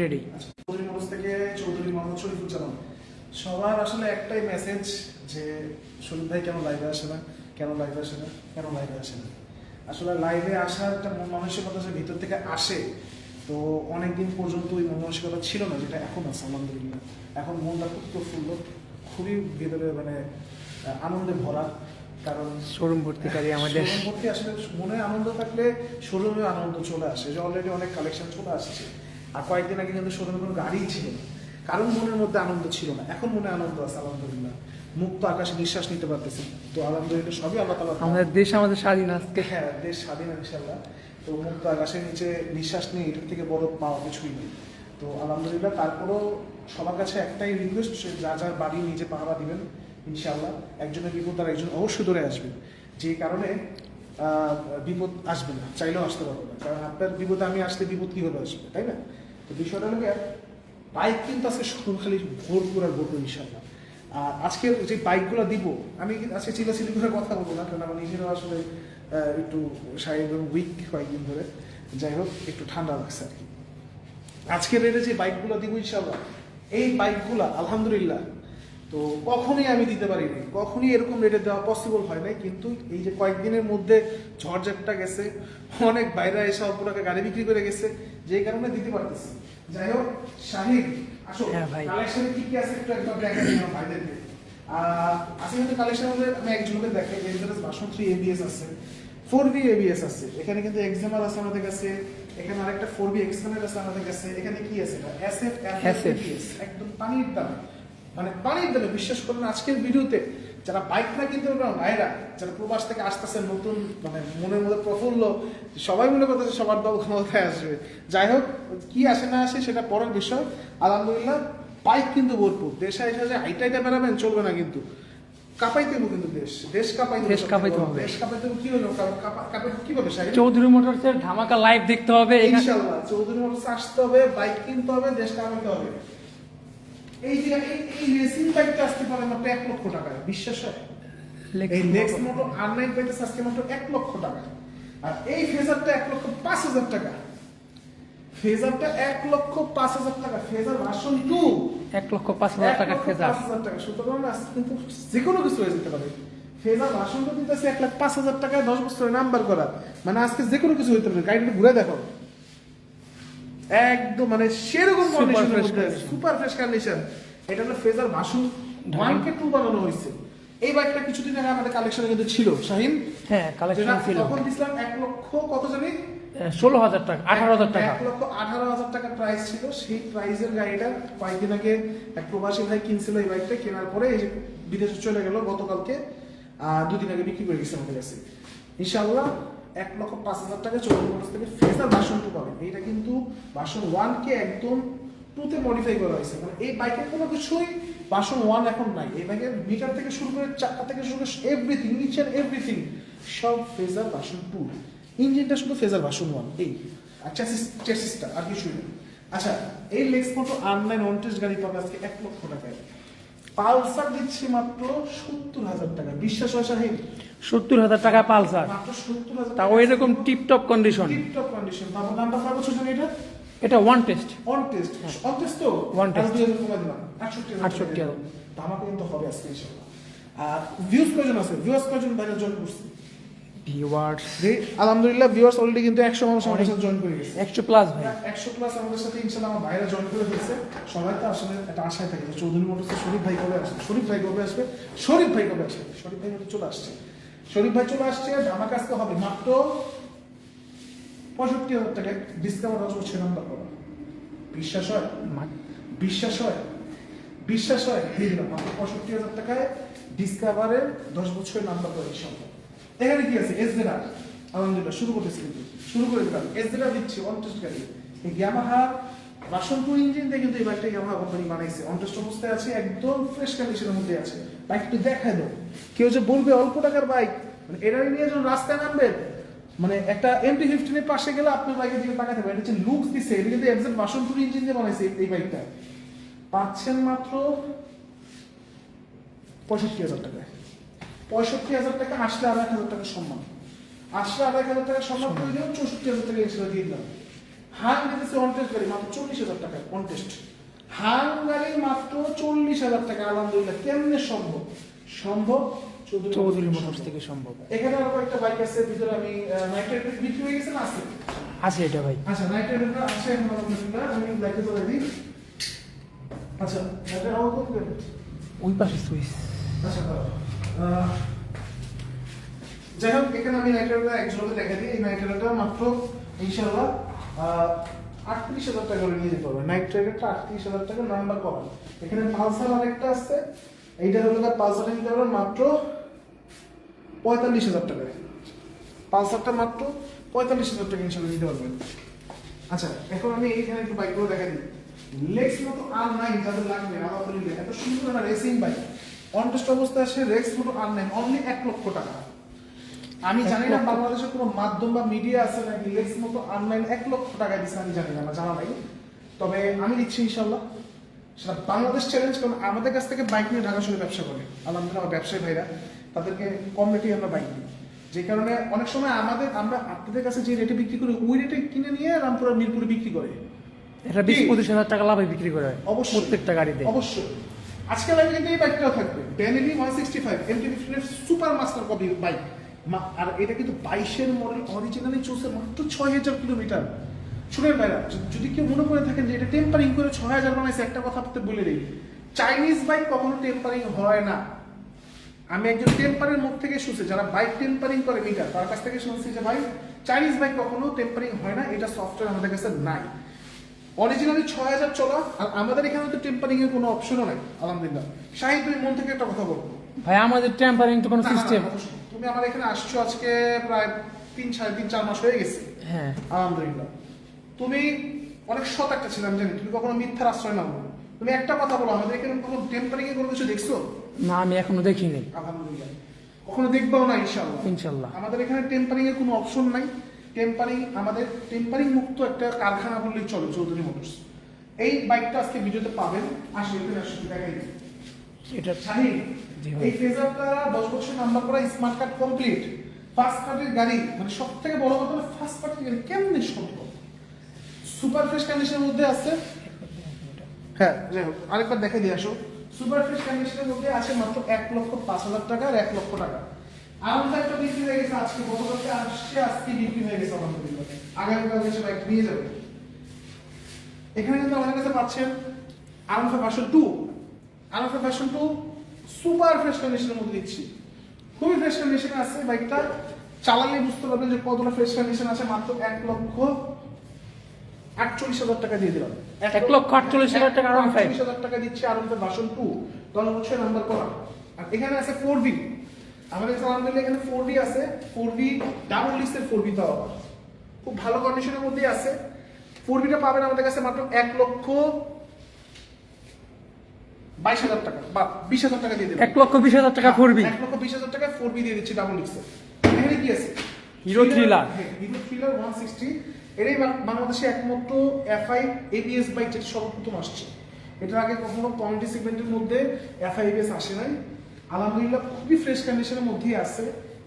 Ready Chowdhury motors থেকে চৌধুরী মোহাম্মদ শরীফুজ্জামান। সবার আসলে একটাই মেসেজ যে শরীফ ভাই কেন লাইভে আসে না? কেন লাইভে আসে না? কেন লাইভে আসে না? আসলে লাইভে আসার একটা মন মানসিকতা যে ভিতর থেকে আসে তো অনেকদিন পর্যন্ত ওই মন মানসিকতা ছিল না যেটা এখন আছে আলহামদুলিল্লাহ। এখন মনটা খুব প্রফুল্ল খুবই ভেতরে মানে আনন্দে ভরা। কারণ শোরুম ভর্তি ভর্তিকারী আমাদের। শোরুম ভর্তি আসলে মনে আনন্দ থাকলে শোরুমে আনন্দ চলে আসে যে অলরেডি অনেক কালেকশন চলে আসছে। আর কয়েকদিন আগে কিন্তু শোরুমে কোনো গাড়িই ছিল না। কারণ মনের মধ্যে আনন্দ ছিল না। এখন মনে আনন্দ আছে আলহামদুলিল্লাহ। মুক্ত আকাশে নিঃশ্বাস নিতে পারতেছি তো আলহামদুলিল্লাহ সবই আল্লাহ তালা আমাদের দেশ আমাদের স্বাধীন আজকে। হ্যাঁ দেশ স্বাধীন ইনশাল্লাহ তো মুক্ত আকাশের নিচে নিঃশ্বাস নিয়ে এটার থেকে বড় পাওয়া কিছুই নেই। তো আলহামদুলিল্লাহ তারপরেও সবার কাছে একটাই রিকোয়েস্ট যা যার বাড়ি নিজে পাহারা দিবেন। ইনশাল্লাহ একজনের বিপদ আর একজন অবশ্যই ধরে আসবে। যে কারণে বিপদ আসবে না, চাইলেও আসতে পারব না। কারণ আপনার বিপদে আমি আসলে বিপদ কীভাবে আসবে, তাই না? তো বিষয়টা হলো বাইক কিন্তু আজকে সকালে ভোরপুর আর ভোরপুর ইনশাল্লাহ আর আজকের যে বাইকগুলো দিব, আমি আজকে চিলাচিলি করে কথা বলব না, কারণ আমার নিজেরও আসলে একটু শারীরিক উইক কয়েকদিন ধরে। যাই হোক, একটু ঠান্ডা লাগছে আর কি। আজকের রেটে যে বাইকগুলো দিব ইনশাল্লাহ এই বাইকগুলো, আলহামদুলিল্লাহ তো কখনোই আমি দিতে পারিনি। কখনই এরকম রেটে দেওয়া পসিবল হয় নাই। কিন্তু এই যে কয়েকদিনের মধ্যে ঝড়ঝাপটা গেছে অনেক বাইরে এসে অল্প টাকা গাড়ি বিক্রি করে গেছে যে কারণে দিতে পারতেছি। যাই হোক শাহিদ আসো হ্যাঁ কালেকশনে কি কি আছে একটু একবার দেখা আমার ভাইদেরকে আজকে কিন্তু কালেকশন আমি একজনকে দেখাই এনজারাস ভার্সন থ্রি এবিএস আছে ফোর বি এবিএস আছে। এখানে কিন্তু এক্সামার আছে আমাদের কাছে এখানে আরেকটা ফোর বি এক্সপ্যান্ডার আছে আমাদের কাছে। এখানে কি আছে এস এফ একদম পানির দামে। মানে পানির দামে বিশ্বাস করুন আজকের ভিডিওতে যারা বাইক না কিনতে পারবে ভাইরা যারা প্রবাস থেকে আসতেছে নতুন মানে মনের মধ্যে প্রফুল্ল সবাই মনে করতেছে সবার দল ক্ষমতায় আসবে। যাই হোক কি আসে না আসে সেটা পরের বিষয়। আলহামদুলিল্লাহ বাইক কিন্তু ভরপুর। দেশে এসে যে হাইটা হাইটা বেড়াবেন চলবে না কিন্তু। কাপাইতে কিন্তু দেশ। দেশ কাপাইতে দেশ কাঁপাইতে হবে। দেশ কাপাইতে কি হলো? কাপা- কাপাইতে কীভাবে শাহিদ? চৌধুরী মোটরসের ধামাকা লাইভ দেখতে হবে। ইনশাআল্লাহ চৌধুরী মোটরস আসতে হবে বাইক কিনতে হবে দেশ কামাতে হবে। এই যে এই এই রেসিং বাইকটা আসতে পারে মাত্র এক লক্ষ টাকায় বিশ্বাস হয়? এই নেক্সট মোটো আর নাইন বাইকটা আজকে মাত্র এক লক্ষ টাকা আর এই ফেজারটা এক লক্ষ পাঁচ হাজার টাকা। ফেজারটা এক লক্ষ পাঁচ হাজার টাকা। ফেজার ভার্সন টু এক লক্ষ পাঁচ হাজার টাকা ফেজার পাঁচ হাজার টাকা। সুতরাং আজকে কিন্তু যে কোনো কিছু হয়ে যেতে পারে। ফেজার ভার্সন টু দিতেছে এক লাখ পাঁচ হাজার টাকায় দশ বছরের নাম্বার করা। মানে আজকে যে কোনো কিছু হইতে পারে। গাড়িটা ঘুরে দেখো। একদম মানে সেরকম কন্ডিশনের মধ্যে সুপার ফ্রেশ কন্ডিশন এটা হলো ফেজার কে টু বানানো হয়েছে। এই বাইকটা কিছুদিন আগে আমাদের কালেকশনে কিন্তু ছিল শাহিন। হ্যাঁ কালেকশন ছিল। তখন দিছিলাম এক লক্ষ কত জানি? ষোলো হাজার টাকা আঠারো হাজার টাকা। এক লক্ষ আঠারো হাজার টাকা প্রাইস ছিল। সেই প্রাইসের গাড়িটা কয়েকদিন আগে এক প্রবাসী ভাই কিনছিল এই বাইকটা কেনার পরে এই যে বিদেশে চলে গেল গতকালকে। দুদিন আগে বিক্রি করে গেছে আমাদের কাছে। ইনশাল্লাহ এক লক্ষ পাঁচ হাজার টাকা চৌদ্দ মোটরস থেকে ফেজার ভার্সন টু পাবেন। এইটা কিন্তু ভার্সন ওয়ানকে একদম টুতে মডিফাই করা হয়েছে। মানে এই বাইকের কোনো কিছুই ভার্সন ওয়ান এখন নাই। এই বাইকের মিটার থেকে শুরু করে চাকা থেকে শুরু করে এভরিথিং ইচ অ্যান্ড এভরিথিং সব ফেজার ভার্সন টু ইঞ্জিনটা শুধু ফেজার ভার্সন ওয়ান এই, আর চ্যাসিসটা আর কিছুই আচ্ছা এই লেক্স মোটো আনলাইন ওয়ান টেস্ট গাড়ি পাবে আজকে এক লক্ষ টাকায়। পালসার দিচ্ছি মাত্র সত্তর হাজার টাকা। বিশ্বাস হয় সাহেব? সত্তর হাজার টাকা পালসার? মাত্র সত্তর হাজার তাও এরকম টিপটপ কন্ডিশন টিপটপ কন্ডিশন তারপর দামটা পাবো ছোট এটা? এটা one test one test one test তো? ওয়ান টেস্ট আরও দুই হাজার কমে দিলাম। আটষট্টি আটষট্টি হাজার। ধামাকা কিন্তু হবে আজকে ইনশাল্লাহ আর ভিউজ কয়জন আছে? ভিউজ কয়জন বাইরে জয়েন করছে? ভিউয়ার্স আলহামদুলিল্লাহ ভিউয়ার্স অলরেডি কিন্তু একশো মানুষ আমাদের সাথে জয়েন করে গেছে। একশো প্লাস ভাই। একশো প্লাস আমাদের সাথে ইনশাল্লাহ আমার ভাইরা জয়েন করে ফেলছে। সবাই তো আসলে একটা আশায় থাকে চৌধুরী মোটরসে শরীফ ভাই কবে আসবে? শরীফ ভাই কবে আসবে? শরীফ ভাই কবে আসবে? শরীফ ভাই কিন্তু চলে আসছে। শরীফ ভাই চলে আসছে আজকে হবে মাত্র পঁয়ষট্টি হাজার নাম্বার করা বিশ্বাস হয়? বিশ্বাস হয়? বিশ্বাস হয়? দিয়ে দিলাম মাত্র পঁয়ষট্টি হাজার টাকায় ডিসকাভারের দশ বছরের নাম্বার করা সম্ভব এখানে কি আছে? এস জেডার আলহামদুলিল্লাহ, শুরু করতেছি কিন্তু। শুরু করে দিলাম। এস জেডার দিচ্ছি অনটেস্ট গাড়ি এই ইয়ামাহা ভার্সন টু ইঞ্জিন দিয়ে কিন্তু এই বাইকটা ইয়ামাহা কোম্পানি বানাইছে। অনটেস্ট অবস্থায় আছে, একদম ফ্রেশ কন্ডিশনের মধ্যে আছে। বাইক একটু দেখায় কেউ যে বলবে অল্প টাকার বাইক মানে এটা নিয়ে যখন রাস্তায় নামবেন মানে একটা এমটি ফিফটিনের পাশে গেলে আপনার বাইকের দিকে তাকাতে পারেন এটা হচ্ছে লুকস দিচ্ছে এটা কিন্তু এক্সাক্ট ভার্সন টু ইঞ্জিন দিয়ে বানাইছে এই বাইকটা পাচ্ছেন মাত্র পঁয়ষট্টি হাজার টাকায়। পঁয়ষট্টি হাজার টাকা আসলে আড়াই হাজার টাকা সম্মান। আসলে আড়াই হাজার টাকা সম্মান করে দিলাম চৌষট্টি হাজার টাকা এক্সট্রা দিয়ে দিলাম। হাং দিতেছে অন টেস্ট গাড়ি মাত্র চল্লিশ হাজার টাকা অন টেস্ট হাং মাত্র চল্লিশ হাজার টাকা আলহামদুলিল্লাহ। কেমনে সম্ভব? সম্ভব? চৌধুরী মোটরস থেকে সম্ভব। এখানে আরও একটা বাইক আছে ভিতরে আমি নাইট বিক্রি হয়ে গেছে না আছে? আছে এটা ভাই। আচ্ছা নাইট রাইডারটা আছে এখন আলহামদুলিল্লাহ। আমি বাইকে চলে দিই। আচ্ছা নাইট রাইডার কোন ওই পাশে সুইচ আচ্ছা যাই হোক, এখানে আমি নাইট্রেটটা একজনকে দেখা দিই। এই নাইট্রেটটা মাত্র ইনশাল্লাহ আটত্রিশ হাজার টাকা করে নিয়ে যেতে পারবে নাইট্রেটটা আটত্রিশ হাজার টাকা নাম্বার করা। এখানে পালসার আরেকটা আছে। এইটা হলো তার পালসারটা নিতে পারবেন মাত্র পঁয়তাল্লিশ হাজার টাকায় পালসারটা মাত্র পঁয়তাল্লিশ হাজার টাকা ইনশাল্লাহ নিতে পারবেন। আচ্ছা এখন আমি এইখানে একটু বাইকগুলো দেখা দিই। লেক্স মতো আর নাই, যাদের লাগবে আলহামদুলিল্লাহ এত সুন্দর একটা রেসিং বাইক অনটেস্ট অবস্থায় আসে রেক্স মতো আর নাই অনলি এক লক্ষ টাকা। আমি জানি না। বাংলাদেশের কোনো মাধ্যম বা মিডিয়া আছে নাকি লেক্স মতো অনলাইন এক লক্ষ টাকা দিচ্ছে আমি জানি না আমার জানা নাই। তবে আমি দিচ্ছি ইনশাল্লাহ সেটা বাংলাদেশ চ্যালেঞ্জ কারণ আমাদের কাছ থেকে বাইক নিয়ে ঢাকা শহরে ব্যবসা করে। আলহামদুলিল্লাহ আমার ব্যবসায়ী ভাইরা তাদেরকে কম রেটে আমরা বাইক দিই। যে কারণে অনেক সময় আমাদের আমরা আপনাদের কাছে যে রেটে বিক্রি করি ওই রেটে কিনে নিয়ে রামপুরা মিরপুরে বিক্রি করে। এটা বিশ পঁচিশ হাজার টাকা লাভে বিক্রি করে হয় অবশ্যই। প্রত্যেকটা গাড়িতে। অবশ্যই। আজকে লাইভে কিন্তু এই বাইকটাও থাকবে। Benelli one sixty five MT ফিফটিনের super master copy bike আর এটা কিন্তু বাইশের মডেল অরিজিনালি চলছে মাত্র ছয় হাজার কিলোমিটার। শুনেন ভাইরা যদি কেউ মনে করে থাকেন যে এটা টেম্পারিং করে ছয় হাজার বানাইছে, একটা কথা আপনাদের বলে দিই। চাইনিজ বাইক কখনো টেম্পারিং হয় না। আমি একজন টেম্পারের মুখ থেকে শুনছি, যারা বাইক টেম্পারিং করে, মিটার, তার কাছ থেকে শুনছি যে ভাই চাইনিজ বাইক কখনো টেম্পারিং হয় না, এটা সফটওয়্যার আমাদের কাছে নাই। অরিজিনালি ছয় হাজার চলা আর আমাদের এখানে তো টেম্পারিং এর কোনো অপশনও নাই আলহামদুলিল্লাহ। শাহিদ তুমি মন থেকে একটা কথা বলব ভাই আমাদের টেম্পারিং তো কোনো সিস্টেম তুমি আমার এখানে আসছো আজকে প্রায় তিন সাড়ে তিন চার মাস হয়ে গেছে। হ্যাঁ। আলহামদুলিল্লাহ। তুমি অনেক সৎ একটা ছিলাম জানি। তুমি কখনো মিথ্যার আশ্রয় নাও। তুমি একটা কথা বলো আমাদের এখানে কোনো টেম্পারিং এ কোনো কিছু দেখছ? না আমি এখনও দেখিনি। আলহামদুলিল্লাহ। কখনো দেখবাও না ইনশাআল্লাহ। ইনশাল্লাহ আমাদের এখানে টেম্পারিং এর কোনো অপশন নাই। টেম্পারিং আমাদের টেম্পারিং মুক্ত একটা কারখানা বললেই চলে চৌধুরী মোটরস। এই বাইকটা আজকে ভিডিওতে পাবেন। আসলে আসলে দেখাই এটা শাহিন এই ফেজারটা দশ বছর নাম্বার করা স্মার্ট কার্ড কমপ্লিট ফার্স্ট পার্টির গাড়ি মানে সব থেকে বড় কথা ফার্স্ট পার্টির গাড়ি কেমনে সম্ভব? সুপার ফ্রেশ কন্ডিশনের মধ্যে আছে? হ্যাঁ যাই হোক আরেকবার দেখে দিয়ে আসো। সুপার ফ্রেশ কন্ডিশনের মধ্যে আছে মাত্র এক লক্ষ পাঁচ হাজার টাকা আর এক লক্ষ টাকা। আরও একটা বিক্রি হয়ে গেছে আজকে গতকালকে আসছে আজকে বিক্রি হয়ে গেছে আলহামদুলিল্লাহ আগামীকাল এসে বাইক নিয়ে যাবে। এখানে কিন্তু আমাদের কাছে পাচ্ছেন alpha version two alpha version two super fresh কন্ডিশনের মধ্যে দিচ্ছি। খুবই ফ্রেশ কন্ডিশনে আছে বাইকটা চালালে বুঝতে পারবেন যে কতটা ফ্রেশ কন্ডিশন আছে মাত্র এক লক্ষ আটচল্লিশ হাজার টাকা দিয়ে দিলাম। এক লক্ষ আটচল্লিশ হাজার টাকা R15 আটচল্লিশ হাজার টাকা দিচ্ছে আর আমাদের ভার্সন টু দশ বছর নাম্বার করা। আর এখানে আছে ফোর বি আমাদের কাছে আলহামদুলিল্লাহ এখানে ফোর বি আছে। ফোর বি ডাবল লিস্টের ফোর বি পাওয়া খুব ভালো কন্ডিশনের মধ্যে আছে। ফোর বিটা পাবেন আমাদের কাছে মাত্র এক লক্ষ বাইশ হাজার টাকা বা বিশ হাজার টাকা দিয়ে দেবেন এক লক্ষ বিশ হাজার টাকা করবি এক লক্ষ বিশ হাজার টাকা ফোর বি দিয়ে দিচ্ছি ডাবল লিক্সের এখানে কি আছে? Hero Thriller। Hero Thriller one sixty এটাই বাংলাদেশে একমাত্র এফআই এবিএস বাইক যেটা সর্বপ্রথম আসছে। এটার আগে কখনো কমিউনিটি সেগমেন্টের মধ্যে এফআই এবিএস আসে নাই। আলহামদুলিল্লাহ খুবই ফ্রেশ কন্ডিশনের মধ্যেই আছে।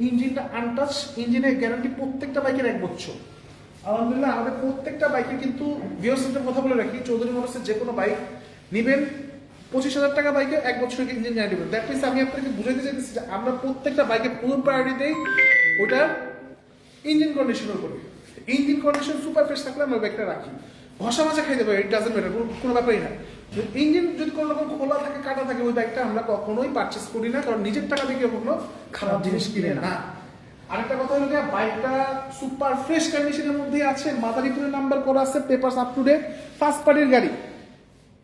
ইঞ্জিনটা আনটাচ ইঞ্জিনের গ্যারান্টি প্রত্যেকটা বাইকের এক বছর। আলহামদুলিল্লাহ, আমাদের প্রত্যেকটা বাইকের কিন্তু ভিওসেন্টের কথা বলে রাখি, চৌধুরী মোটরসের যে কোনো বাইক নেবেন, পঁচিশ হাজার টাকা বাইকে এক বছরের ইঞ্জিন গ্যারান্টি দেবেন। দ্যাট মিনস আমি আপনাকে বুঝাইতে চাইতেছি যে আমরা প্রত্যেকটা বাইকে পুরো প্রায়োরিটি দেই, ওটার ইঞ্জিন কন্ডিশনের উপরে। ইঞ্জিন কন্ডিশন সুপার ফ্রেশ থাকলে আমরা বাইকটা রাখি। ঘষা মাজা খাই দেবে ইট ডাজেন্ট ম্যাটার কোনো ব্যাপারই না। ইঞ্জিন যদি কোনো রকম খোলা থাকে কাটা থাকে ওই বাইকটা আমরা কখনোই পারচেস করি না কারণ নিজের টাকা থেকে কখনো খারাপ জিনিস কিনে না। আরেকটা কথা হলো গিয়ে বাইকটা সুপার ফ্রেশ কন্ডিশনের মধ্যে আছে। মাদারীপুরের নাম্বার করা আছে papers up to date first পার্টির গাড়ি।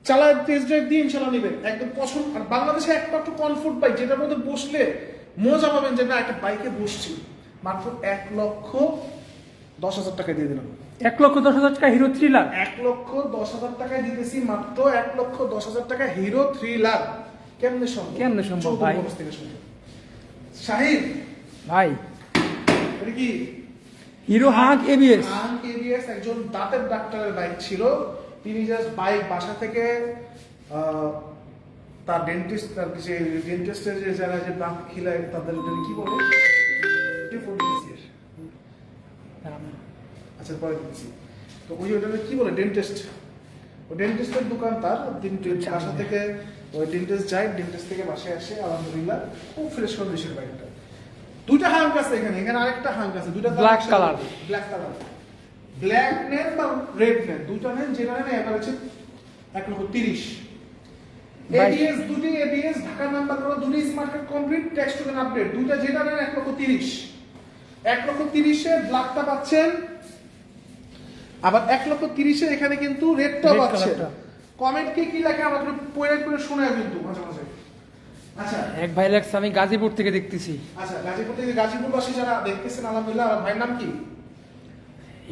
চালায় টেস্ট ড্রাইভ দিয়ে ইনশাল্লাহ নেবেন। একদম পছন্দ আর বাংলাদেশে একমাত্র কমফোর্ট বাইক যেটার মধ্যে বসলে মজা পাবেন যে না একটা বাইকে বসছি। মাত্র এক লক্ষ দশ হাজার টাকা দিয়ে দিলাম। এক লক্ষ দশ হাজার টাকা হিরো থ্রিলার এক লক্ষ দশ হাজার টাকায় দিতেছি মাত্র এক লক্ষ দশ হাজার টাকা হিরো থ্রি লাখ কেমনে সম্ভব? কেমনে সম্ভব, ভাই? শাহিদ ভাই। এটা কি? হিরো হাঁক এবিএস আন কেবিএস একজন দাঁতের ডাক্তারের বাইক ছিল। তিনি জাস্ট বাইক বাসা থেকে তার ডেন্টিস্ট তার যে ডেন্টিস্টের যে যারা যে দাঁত খিলায় তাদের কি বলে। আচ্ছা পরে দিচ্ছি তো ওই ওটা কি বলে ডেন্টিস্ট ওই ডেন্টিস্টের দোকান তার ডেন্টিস্ট আচ্ছা। বাসা থেকে ওই ডেন্টিস্ট যায় ডেন্টিস্ট থেকে বাসায় আসে আলহামদুলিল্লাহ খুব ফ্রেশ কন্ডিশন বাইকটা দুইটা হাঙ্ক আছে এখানে এখানে আরেকটা হাঙ্ক আছে দুইটা Black color. Black colour black নেন বা রেড নেন দুইটা নেন যেটা নেন এবার হচ্ছে এক লক্ষ তিরিশ. এবিএস দুটি এবিএস ঢাকা নাম্বার করা দুটি smart card complete tax token update দুইটা যেটা নেন এক লক্ষ তিরিশ এক লক্ষ তিরিশে ব্ল্যাকটা পাচ্ছেন আবার এক লক্ষ তিরিশে এখানে কিন্তু রেডটা পাচ্ছেন। কমেন্ট কে কি লেখে আমরা একটু পড়ে পড়ে শোনা কিন্তু মাঝে মাঝে। আচ্ছা। এক ভাই লেখছে আমি গাজীপুর থেকে দেখতেছি। আচ্ছা গাজীপুর থেকে গাজীপুরবাসী যারা দেখতেছেন আলহামদুলিল্লাহ আমার ভাইয়ের নাম কি?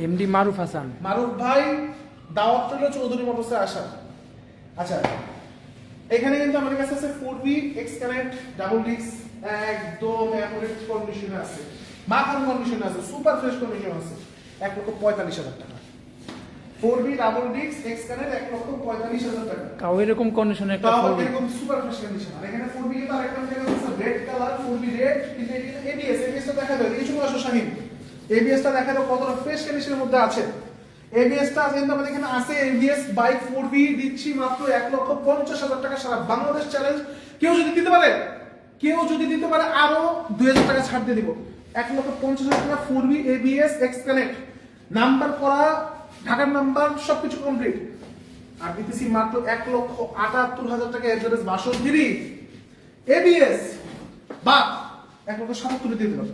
এমডি মারুফ হাসান। মারুফ ভাই দাওয়াত রইল চৌধুরী মোটরসে আসা আচ্ছা এখানে কিন্তু আমাদের কাছে আছে four V X current double ডিক্স একদম অ্যামোলেড কন্ডিশনে আছে। মাখান কন্ডিশনে আছে সুপার ফ্রেশ কন্ডিশন আছে। এক লক্ষ পঁয়তাল্লিশ হাজার টাকা। ফোর বি ডাবল এক্স এক লক্ষ পঁয়তাল্লিশ হাজার টাকা। কাউ এরকম কন্ডিশনে একটা তাও ফোর এরকম সুপার ফ্রেশ কন্ডিশন আর এখানে ফোর বি কিন্তু আরেকটা জায়গা আছে red colour four V red কিন্তু এবিএস এবিএসটা দেখা যাবে এই চলে আসো শাহিন। এবিএসটা দেখা যাবে কতটা ফ্রেশ কন্ডিশনের মধ্যে আছে। এবিএসটা কিন্তু আমাদের এখানে আছে এবিএস বাইক ফোর বি দিচ্ছি মাত্র এক লক্ষ পঞ্চাশ হাজার টাকা সারা বাংলাদেশ চ্যালেঞ্জ কেউ যদি দিতে পারে কেউ যদি দিতে পারে আরও দুই হাজার টাকা ছাড় দিয়ে দিব। এক লক্ষ পঞ্চাশ হাজার টাকা four V ABS X connect number করা ঢাকার নাম্বার সবকিছু কমপ্লিট আর দিতেছি মাত্র এক লক্ষ আটাত্তর হাজার টাকা এভারেজ বাসন দিবি এবিএস বা এক লক্ষ সাতাত্তরে দিয়ে দিলাম।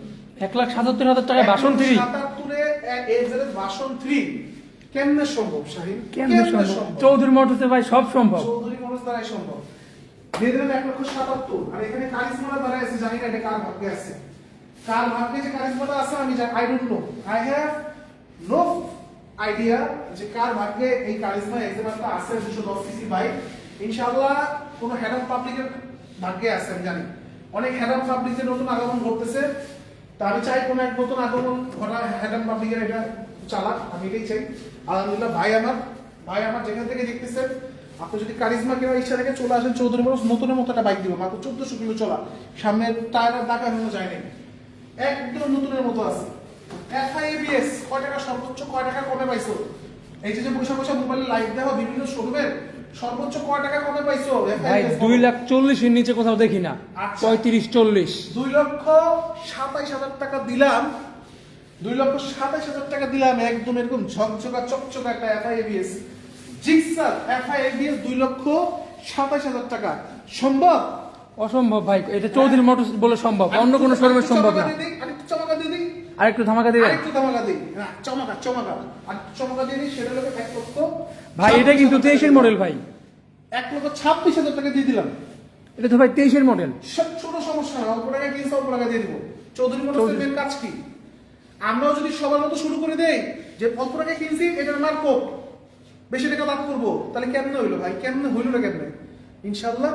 এক লাখ সাতাত্তর হাজার টাকায় বাসন থ্রি সাতাত্তরে বাসন থ্রি কেমনে সম্ভব শাহিন? কেমনে সম্ভব? চৌধুরী মোটরসে ভাই সব সম্ভব। চৌধুরী মানুষ দ্বারাই সম্ভব। দিয়ে দিলেন এক লক্ষ সাতাত্তর। আর এখানে কারিজমাটা দাঁড়ায় আছে জানি না এটা কার ভাগ্যে আছে। কার ভাগ্যে যে কারিজমাটা আছে আমি I don't know I have no idea যে কার ভাগ্যে এই কারিজমা এক্সামটা আছে দুশো দশ সিসি বাইক। ইনশাআল্লাহ কোনো হেডাম পাবলিকের ভাগ্যে আছে, আমি জানি। অনেক হেডাম পাবলিকের নতুন আগমন ঘটতেছে। তা আমি চাই কোনো এক নতুন আগমন ঘটা হেডাম পাবলিকের এটা চালাক, আমি এটাই চাই। আলহামদুলিল্লাহ, ভাই আমার ভাই আমার যেখান থেকে দেখতেছেন, আপনি যদি কারিজমা কেনার ইচ্ছা থেকে চলে আসেন চৌধুরী মানুষ নতুনের মতো একটা বাইক দিব, মাত্র চোদ্দশো কিলো চলা। সামনের টায়ারের দাগ এখনও যায় নাই। একদম নতুনের মতো আছে। এফআইএবিএস কয় টাকা সর্বোচ্চ কয় টাকা কমে পাইছো? এই যে বৈশা বৈশা মোবাইলে লাইভ দেওয়া বিভিন্ন শোরুমের সর্বোচ্চ কয় টাকা কমে পাইছো? ভাই দুই লাখ চল্লিশের নিচে কোথাও দেখি না। আচ্ছা। পঁয়ত্রিশ চল্লিশ। দুই লক্ষ সাতাইশ হাজার টাকা দিলাম। দুই লক্ষ সাতাইশ হাজার টাকা দিলাম একদম এরকম ঝকঝকা চকচকা একটা এফআইএবিএস জিক্সার এফআইএবিএস দুই লক্ষ সাতাইশ হাজার টাকা। সম্ভব? অসম্ভব ভাই এটা চৌধুরী মোটরস বলে সম্ভব অন্য কোনো শোরুমে সম্ভব না। দিই আরেকটু ধামাকা দিবেন আরেকটু চমকা দিই না চমকা চমকা। আর চমকা দিয়ে সেটা হলো এক লক্ষ ভাই এটা কিন্তু তেইশের মডেল ভাই। এক লক্ষ ছাব্বিশ হাজার টাকা দিয়ে দিলাম। এটা তো ভাই তেইশের মডেল সব ছোট সমস্যা না অল্প টাকা কিনছে অল্প টাকা দিয়ে দিব। চৌধুরী মোটরসের মেন কাজ কি? আমরাও যদি সবার মতো শুরু করে দেই যে অল্প টাকা কিনছি এটার মার্কো বেশি টাকা লাভ করব। তাহলে কেমনে হইল ভাই? কেমনে হইল না কেমনে? ইনশাল্লাহ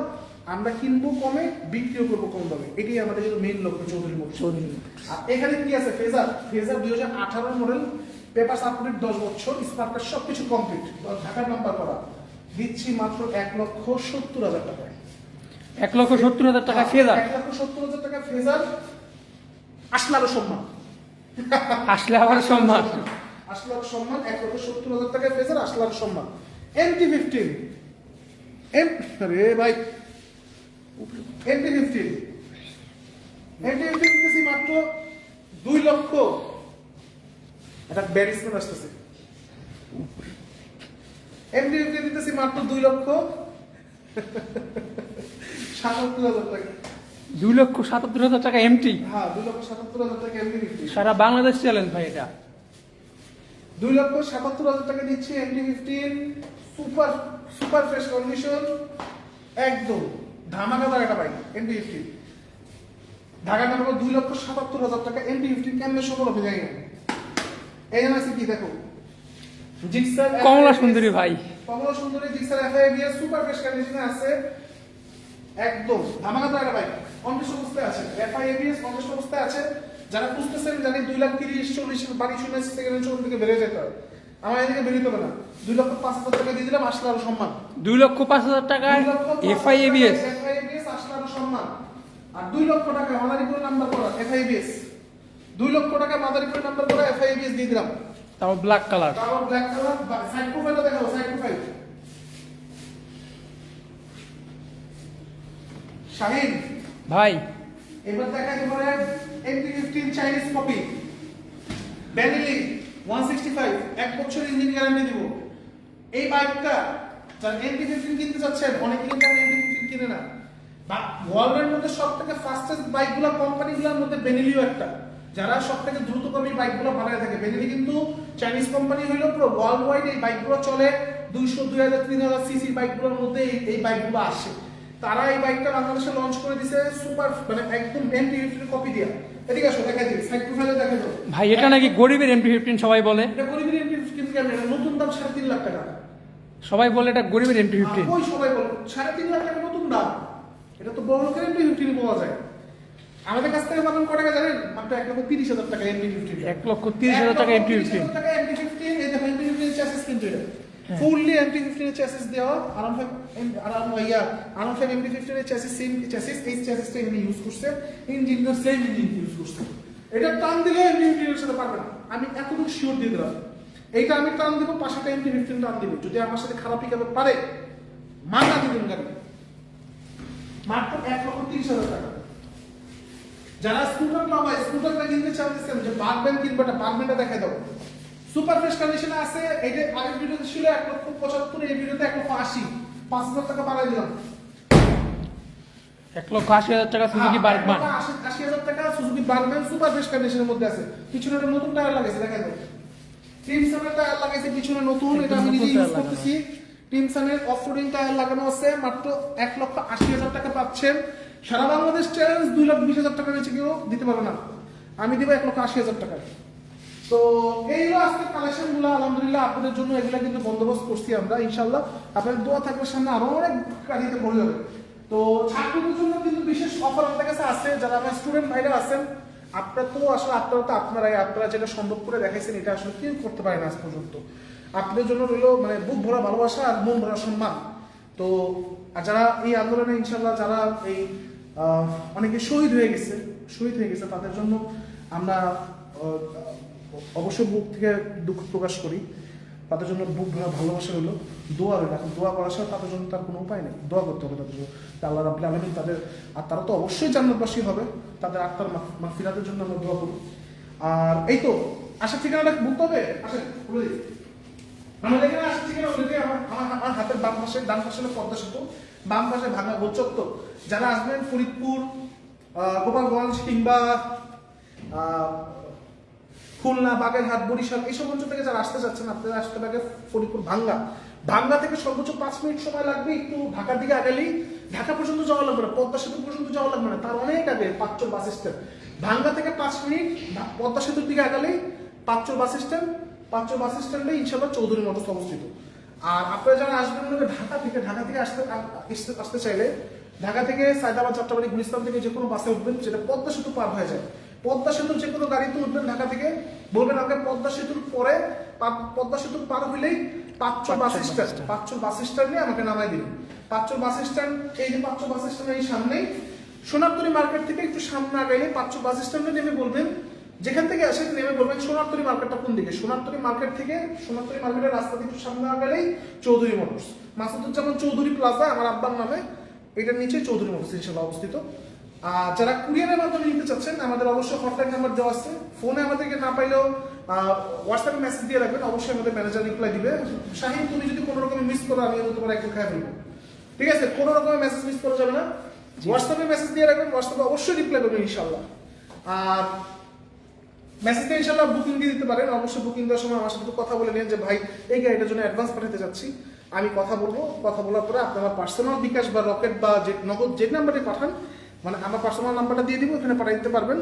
আমরা কিনবো কমে বিক্রিও করব কম দামে। এটাই আমাদের কিন্তু মেইন লক্ষ্য চৌধুরী মোটরস চৌধুরী আর এখানে কি আছে? ফেজার ফেজার দুই হাজার আঠারো মডেল পেপার আপডেট দশ বছর স্মার্ট কার্ড সবকিছু কমপ্লিট ঢাকার নাম্বার করা। দিচ্ছি মাত্র এক লক্ষ সত্তর হাজার টাকায়। এক লক্ষ সত্তর হাজার টাকা ফেদার এক লক্ষ সত্তর হাজার টাকা ফেজার আসলে আরও সম্মান। আসলে আবার সম্মান। আসলে সম্মান এক লক্ষ সত্তর হাজার টাকা ফেজার আসলে আরও সম্মান। এমটি ফিফটিন এম আরে ভাই এমটি ফিফটিন এমটি ফিফটিন দিতেছি মাত্র দুই লক্ষ। একটা ব্যারিসমেন্ট আসতেছে। এমটি ফিফটিন দিতেছি মাত্র দুই লক্ষ। সাতাত্তর হাজার টাকা। দুই লক্ষ সাতাত্তর হাজার টাকা এমটি হ্যাঁ দুই লক্ষ সাতাত্তর হাজার টাকা এমটি সারা বাংলাদেশ চ্যালেঞ্জ ভাই এটা। দুই লক্ষ সাতাত্তর হাজার টাকা দিচ্ছি MT fifteen super super fresh condition একদম। ধামাকাদার একটা bike MT fifteen Dhaka number দুই লক্ষ সাতাত্তর হাজার টাকা এমডি ফিফটিন কেমনে সফল হবে জানি এই জন্য আছে কি দেখো। জিক্সার কমলা সুন্দরী ভাই। কমলা সুন্দরী জিক্সার এফআইবিএস সুপার ফ্রেশ কন্ডিশনে আছে। একদম ধামাকাদার একটা বাইক কন্ডিশন অবস্থায় আছে। এফআইবিএস কন্ডিশন অবস্থায় আছে। যারা খুঁজতেছেন জানি দুই লাখ তিরিশ চল্লিশ বাড়ি শুনে সেকেন্ড শোরুম থেকে বেড়ে যেতে হয়। আমার এদিকে বেরোতে হবে না। দুই লক্ষ পাঁচ হাজার টাকা দিয়ে দিলাম আসলে আরও সম্মান। দুই লক্ষ পাঁচ হাজার টাকায় দুই আরও সম্মান। আর দুই লক্ষ টাকা মাদারীপুর নাম্বার করা এফআইবিএস দুই লক্ষ টাকা মাদারীপুর নাম্বার করা এফআইবিএস দিয়ে দিলাম। তারপর ব্ল্যাক কালার তারপর ব্ল্যাক কালার সাইড প্রোফাইলটা দেখাবো সাইড প্রোফাইল শাহিন ভাই। এবার দেখা তোমার MT fifteen Chinese copy Benelli one sixty five এক বছর ইঞ্জিন গ্যারান্টি দিব। এই বাইকটা যারা এমটি ফিফটিন কিনতে চাচ্ছেন অনেকে কিন্তু এমটি ফিফটিন কিনে না। বা ওয়ার্ল্ডের মধ্যে সব থেকে ফাস্টেস্ট বাইকগুলো কোম্পানিগুলোর মধ্যে বেনেলিও একটা। যারা সব থেকে দ্রুতগামী বাইকগুলো বানায় থাকে। বেনেলি কিন্তু চাইনিজ কোম্পানি হইলেও পুরো ওয়ার্ল্ড ওয়াইড এই বাইকগুলো চলে। দুইশো দুই হাজার তিন হাজার সিসি বাইকগুলোর মধ্যে এই- বাইকগুলো আসে। তারা এই বাইকটা বাংলাদেশে লঞ্চ করে দিছে সুপার মানে একদম এমটি ফিফটিন কপি দিয়া। এদিকে আসো দেখা দিই। সাইড প্রোফাইলে দেখা যাও ভাই এটা নাকি গরিবের এমটি ফিফটিন সবাই বলে। এটা গরিবের এমটি ফিফটিন ক্যামেরা নতুন দাম সাড়ে তিন লাখ টাকা। সবাই বলে এটা গরিবের এমটি ফিফটিন ওই সবাই বলে সাড়ে তিন লাখ টাকা নতুন দাম। এটা তো বড় লোকের ফিফটিন পাওয়া যায়। আমাদের কাছ থেকে পাবেন কত টাকা জানেন? মাত্র এক লক্ষ তিরিশ হাজার টাকা এমটি ফিফটিন এক লক্ষ তিরিশ হাজার টাকা এমটি ফিফটিন টাকা ফিফটিন এই দেখো ফিফটিন চ্যাসিস কিন্তু এটা। ফুললি এমটি ফিফটিন এর চ্যাসিস দেওয়া। আরাম আরাম ইয়া আরাম এমটি চ্যাসিস সেম চ্যাসিস এই চ্যাসিসটা এমনি ইউজ করছে। ইঞ্জিনটা সেম ইঞ্জিন ইউজ করছে। এটা টান দিলে এমটি সাথে পারবে না। আমি এতটুকু শিওর দিয়ে দিলাম। এইটা আমি টান দিব পাশাটা এমটি ফিফটিন টান দিব। যদি আমার সাথে খারাপ পিকাবে পারে মাথা দিবেন গাড়ি মাত্র এক লক্ষ তিরিশ হাজার টাকা। যারা স্কুটার পাবা স্কুটারটা কিনতে চাইতেছেন যে পারবেন কিনবে না পারবেনটা দেখে দাও। সুপার ফ্রেশ কন্ডিশনে আছে এই যে আগের ভিডিওতে ছিল এক লক্ষ পঁচাত্তর এই ভিডিওতে এক লক্ষ আশি। পাঁচ হাজার টাকা বাড়াই দিলাম। এক লক্ষ আশি হাজার টাকা সুজুকি হ্যাঁ, আশি- হাজার টাকা সুজুকি বার্গম্যান সুপার ফ্রেশ কন্ডিশনের মধ্যে আছে। পিছনে একটা নতুন টায়ার লাগাইছে দেখা দাও। টিমসনের টায়ার লাগাইছে পিছনে নতুন এটা আমি নিজে ইউজ করতেছি। টিমসনের অফরোডিং টায়ার লাগানো আছে, মাত্র এক লক্ষ আশি হাজার টাকা পাচ্ছেন। সারা বাংলাদেশ চ্যালেঞ্জ দুই লাখ বিশ হাজার টাকা নিচে কেউ দিতে পারবে না। আমি দিব এক লক্ষ আশি হাজার টাকা তো এইগুলো আজকে কালেকশনগুলো আলহামদুলিল্লাহ আপনাদের জন্য এগুলো কিন্তু বন্দোবস্ত করছি আমরা ইনশাল্লাহ আপনাদের দোয়া থাকলে সামনে আরও অনেক গাড়িতে ভরে যাবে। তো ছাত্রদের জন্য কিন্তু বিশেষ অফার আমাদের কাছে আছে। যারা আমার স্টুডেন্ট ভাইরা আছেন আপনার তো আসলে আপনারা তো আপনারাই, আপনারা যেটা সম্ভব করে দেখাইছেন, এটা আসলে কেউ করতে পারে না আজ পর্যন্ত। আপনাদের জন্য রইল মানে বুক ভরা ভালোবাসা আর মন ভরা সম্মান। তো, আর যারা এই আন্দোলনে ইনশাল্লাহ যারা এই অনেকে শহীদ হয়ে গেছে, শহীদ হয়ে গেছে, তাদের জন্য আমরা অবশ্যই বুক থেকে দুঃখ প্রকাশ করি। তাদের জন্য বুক ভরা ভালোবাসা হলো দোয়া রইল। এখন দোয়া করা ছাড়া তাদের জন্য তার কোনো উপায় নেই। দোয়া করতে হবে তাদের জন্য। আল্লাহ রাবুল আলমিন তাদের, আর তারা তো অবশ্যই জান্নাতবাসী হবে। তাদের আত্মার মাফিরাদের জন্য আমরা দোয়া করি। আর এই তো আসার ঠিকানাটা বুঝতে হবে? আসেন বলে দিই আমাদের এখানে আসার ঠিকানা বলে আমার আমার আমার হাতের বাম পাশে ডান পদ্মা সেতু। বাম পাশে ভাঙা গোচত্ব যারা আসবেন, ফরিদপুর গোপালগঞ্জ কিংবা খুলনা, বাগেরহাট, বরিশাল এইসব অঞ্চল থেকে যারা আসতে চাচ্ছেন, আপনারা আসতে লাগে ফরিদপুর ভাঙ্গা। ভাঙ্গা থেকে সর্বোচ্চ পাঁচ মিনিট সময় লাগবে একটু ঢাকার দিকে আগালেই। ঢাকা পর্যন্ত যাওয়া লাগবে না, পদ্মা সেতু পর্যন্ত যাওয়া লাগবে না, তার অনেক আগে পাঁচচল বাস স্ট্যান্ড। ভাঙ্গা থেকে পাঁচ মিনিট, পদ্মা সেতুর দিকে আগালেই পাঁচচল বাস স্ট্যান্ড। পাঁচচল বাস স্ট্যান্ডে ইনশাল্লাহ চৌধুরী মোটরস অবস্থিত আর আপনারা যারা আসবেন হলো ঢাকা থেকে ঢাকা থেকে আসতে আসতে- চাইলে ঢাকা থেকে সায়দাবাদ যাত্রাবাড়ি গুলিস্তান থেকে যে কোনো বাসে উঠবেন যেটা পদ্মা সেতু পার হয়ে যায় পদ্মা সেতুর যে কোনো গাড়িতে উঠবেন ঢাকা থেকে বলবেন আমাকে পদ্মা সেতুর পরে পদ্মা সেতুর পার হইলেই পাঁচচল বাস স্ট্যান্ড। পাঁচচল বাস স্ট্যান্ডে আমাকে নামাই দিন পাঁচচল বাস স্ট্যান্ড এই যে পাঁচচল বাস স্ট্যান্ড এই সামনেই সোনারতরি মার্কেট থেকে একটু সামনে আগাইলে পাঁচচল বাস স্ট্যান্ডে নেমে বলবেন যেখান থেকে আসেন নেমে বলবেন সোনারতরি মার্কেটটা কোন দিকে? সোনারতরি মার্কেট থেকে সোনারতরি মার্কেটের রাস্তা দিয়ে একটু সামনে আগালেই চৌধুরী মোটরস। মাসুদুজ্জামান চৌধুরী প্লাজা আমার আব্বার নামে এটার নিচে চৌধুরী মোটরস ইনশাল্লাহ অবস্থিত। আর যারা কুরিয়ারের মাধ্যমে নিতে চাচ্ছেন আমাদের অবশ্যই কন্ট্যাক্ট নাম্বার দেওয়া আছে। ফোনে আমাদেরকে না পাইলেও হোয়াটসঅ্যাপে মেসেজ দিয়ে রাখবেন অবশ্যই আমাদের ম্যানেজার রিপ্লাই দিবে। শাহিন তুমি যদি কোনো রকম মিস করো আমি তোমার একটু খাই ফেলব ঠিক আছে? কোনো রকমের মেসেজ মিস করা যাবে না। হোয়াটসঅ্যাপে মেসেজ দিয়ে রাখবেন হোয়াটসঅ্যাপে অবশ্যই রিপ্লাই করবেন ইনশাল্লাহ আর মেসেজটা ইনশাল্লাহ বুকিং দিয়ে দিতে পারেন। অবশ্যই বুকিং দেওয়ার সময় আমার সাথে কথা বলে নিন যে, ভাই, এই গাড়িটার জন্য অ্যাডভান্স পাঠাতে যাচ্ছি আমি কথা বলব। কথা বলার পরে আপনি আমার পার্সোনাল বিকাশ বা রকেট বা যে, নগদ যে নাম্বারে পাঠান মানে আমার পার্সোনাল নাম্বারটা দিয়ে দিব, ওখানে পাঠিয়ে দিতে পারবেন।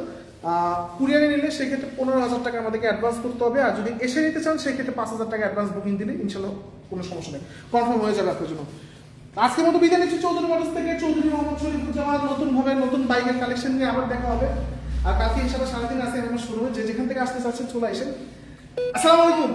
কুরিয়ারে নিলে সেক্ষেত্রে পনেরো হাজার টাকা আমাদেরকে অ্যাডভান্স করতে হবে। আর যদি এসে নিতে চান, সেক্ষেত্রে পাঁচ হাজার টাকা অ্যাডভান্স বুকিং দিলে ইনশাল্লাহ কোনো সমস্যা নেই। কনফার্ম হয়ে যাবে আপনার জন্য। আজকের মতো বিদায় নিচ্ছি। চৌধুরী মোটরস থেকে চৌধুরী মোহাম্মদ শরীফুজ্জামান। নতুন ভাবে নতুন বাইকের কালেকশন নিয়ে আবার দেখা হবে। আর কালকে ইনশাল্লাহ সারাদিন আছে আমার শুরু যে যেখান থেকে আসতে চাচ্ছেন চলে আসেন। আসসালামু আলাইকুম।